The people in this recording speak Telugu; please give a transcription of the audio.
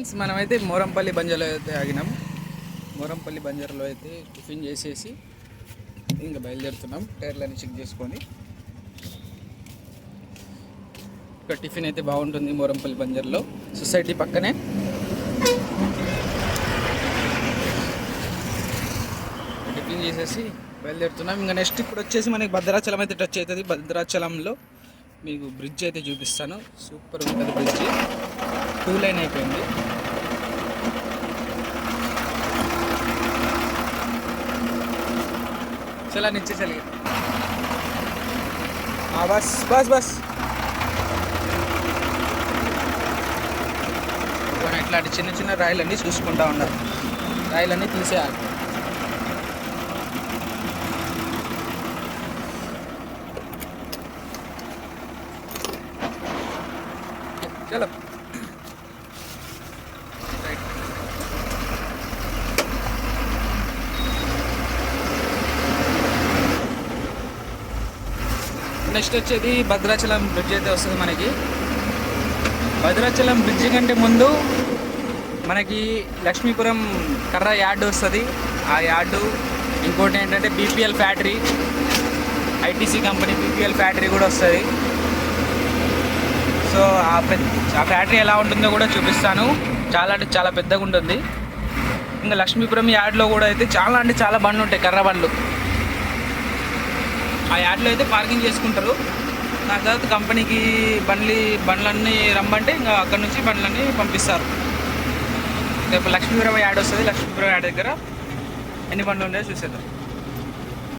ఫ్రెండ్స్, మనమైతే మోరంపల్లి బంజాలో అయితే ఆగినాం. మోరంపల్లి బంజారాలో అయితే టిఫిన్ చేసేసి ఇంకా బయలుదేరుతున్నాం. టైర్లని చెక్ చేసుకొని. ఇక్కడ టిఫిన్ అయితే బాగుంటుంది మోరంపల్లి బంజార్లో. సొసైటీ పక్కనే. టిఫిన్ చేసేసి బయలుదేరుతున్నాం. ఇంకా నెక్స్ట్ ఇప్పుడు వచ్చేసి మనకి భద్రాచలం అయితే టచ్ అవుతుంది. భద్రాచలంలో మీకు బ్రిడ్జ్ అయితే చూపిస్తాను. సూపర్ ఉంటుంది బ్రిడ్జ్ టూ లైన్ అయిపోయింది. चला नीचे चलिए हाँ बस बस बस మనం ఇట్లాంటి చిన్న చిన్న రాయిలన్నీ చూసుకుంటా ఉండాలి రాయిలన్నీ తీసేయాలి చలో నెక్స్ట్ వచ్చేది భద్రాచలం బ్రిడ్జ్ అయితే వస్తుంది మనకి. భద్రాచలం బ్రిడ్జ్ కంటే ముందు మనకి లక్ష్మీపురం కర్ర యార్డు వస్తుంది. ఆ యార్డు ఇంకోటి ఏంటంటే BPL factory ITC company BPL factory కూడా వస్తుంది. సో ఆ ఆ ఫ్యాక్టరీ ఎలా ఉంటుందో కూడా చూపిస్తాను. చాలా అంటే చాలా పెద్దగా ఉంటుంది. ఇంకా లక్ష్మీపురం యార్డ్లో కూడా అయితే చాలా అంటే చాలా బండ్లు ఉంటాయి కర్ర బండ్లు. ఆ యాడ్లో అయితే పార్కింగ్ చేసుకుంటారు. దాని తర్వాత కంపెనీకి బండ్లు బండ్లన్నీ రమ్మంటే ఇంకా అక్కడ నుంచి బండ్లన్నీ పంపిస్తారు. రేపు లక్ష్మీపురం యాడ్ వస్తుంది. లక్ష్మీపురం యాడ్ దగ్గర ఎన్ని బండ్లు ఉన్నాయో చూసేద్దాం.